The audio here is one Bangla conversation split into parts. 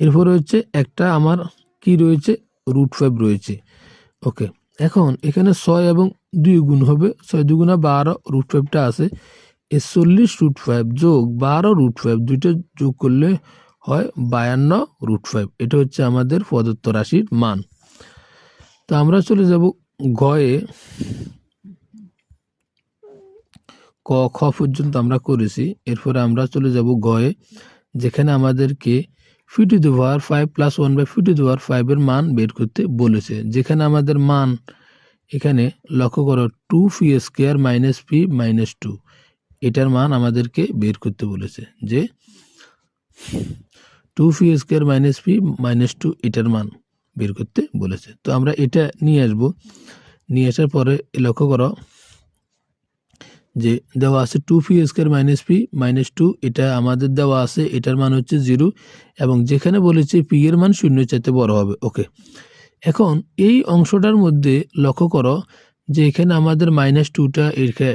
এরপরে হচ্ছে একটা আমার কি রয়েছে? রুট ফাইভ রয়েছে। ওকে এখন এখানে ছয় এবং দুই গুণ হবে। ছয় দুগুণা বারো রুট ফাইভটা আছে। চল্লিশ রুট ফাইভ যোগ বারো রুট ফাইভ দুইটা যোগ করলে হয় বায়ান্ন রুট ফাইভ এটা হচ্ছে আমাদের প্রদত্ত রাশির মান। তো আমরা চলে যাব গয়ে। ক, খ পর্যন্ত আমরা করেছি। এরপরে আমরা চলে যাব গয়ে, যেখানে আমাদেরকে phi two power five plus one by phi two power ফাইভের মান বের করতে বলেছে। যেখানে আমাদের মান এখানে লক্ষ্য করো two phi square minus P minus two এটার মান আমাদেরকে বের করতে বলেছে যে two phi square minus P minus two এটার মান বের করতে বলেছে। তো আমরা এটা নিয়ে আসব। নিয়ে আসার পরে লক্ষ্য করো যে দেওয়া আছে two P square minus P minus two এটা আমাদের দেওয়া আছে, এটার মান হচ্ছে জিরো এবং যেখানে বলেছে পি এর মান শূন্য চাইতে বড় হবে ওকে এখন এই অংশটার মধ্যে লক্ষ্য করো যে এখানে আমাদের মাইনাস টুটা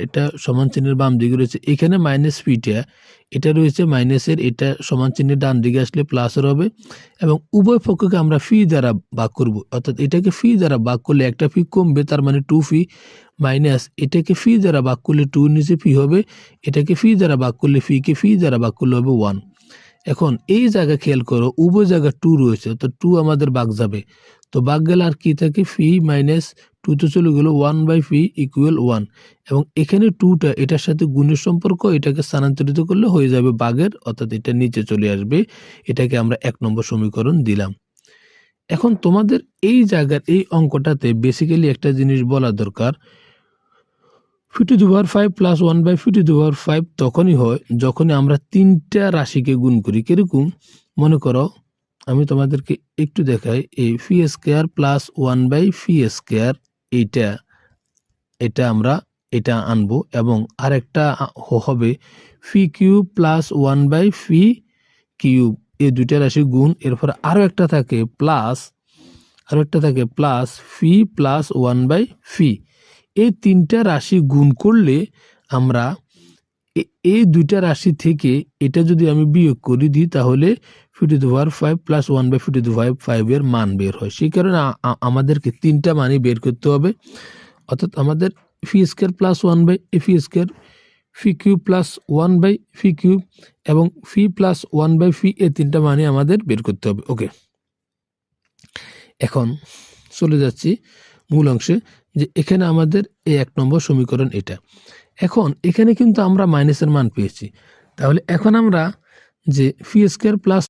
এটা সমান চিহ্নের বাম দিকে রয়েছে। এখানে মাইনাস পিটা এটা রয়েছে মাইনাসের এটা সমান চিহ্নের ডান দিকে আসলে প্লাসের হবে এবং উভয় পক্ষকে আমরা ফি দ্বারা ভাগ করব। অর্থাৎ এটাকে ফি দ্বারা ভাগ করলে একটা ফি কমবে, তার মানে টু ফি মাইনাস এটাকে ফি দ্বারা ভাগ করলে টু নিচে ফি হবে, এটাকে ফি দ্বারা ভাগ করলে ফিকে ফি দ্বারা ভাগ করলে হবে ওয়ান এখন এই জায়গা খেয়াল করো, উভয় জায়গা টু রয়েছে তো টু আমাদের বাঘ যাবে। তো বাঘ গেলে আর কি থাকে? ফি মাইনাস টু তো চলে গেলো one by phi equal one এবং এখানে টুটা এটার সাথে গুণের সম্পর্ক, এটাকে স্থানান্তরিত করলে হয়ে যাবে বাঘের, অর্থাৎ এটা নিচে চলে আসবে। এটাকে আমরা এক নম্বর সমীকরণ দিলাম। এখন তোমাদের এই জায়গার এই অঙ্কটাতে বেসিক্যালি একটা জিনিস বলা দরকার। Fifty two power five plus one by fifty two power five তখনই হয় যখনই আমরা তিনটা রাশিকে গুণ করি। কীরকম? মনে করো, আমি তোমাদেরকে একটু দেখাই, এই phi square plus one by phi square এইটা, এটা আমরা এটা আনব এবং আরেকটা হবে phi cube plus one by phi cube এই দুইটা রাশি গুণ, এরপর আরও একটা থাকে প্লাস আরও একটা থাকে plus phi plus one by phi এই তিনটা রাশি গুণ করলে আমরা এই দুইটা রাশি থেকে এটা যদি আমি বিয়োগ করে দিই তাহলে fifty two power five plus one by fifty two five ফাইভের মান বের হয়। সেই কারণে আমাদেরকে তিনটা মানই বের করতে হবে। অর্থাৎ আমাদের phi square plus one by A phi square phi cube plus one by phi cube এবং phi plus one by phi এই তিনটা মানে আমাদের বের করতে হবে। ওকে এখন চলে যাচ্ছি মূল অংশে যে এখানে আমাদের এই এক নম্বর সমীকরণ এটা। এখন এখানে কিন্তু আমরা মাইনাসের মান পেয়েছি। তাহলে এখন আমরা যে ফি স্কোয়ার প্লাস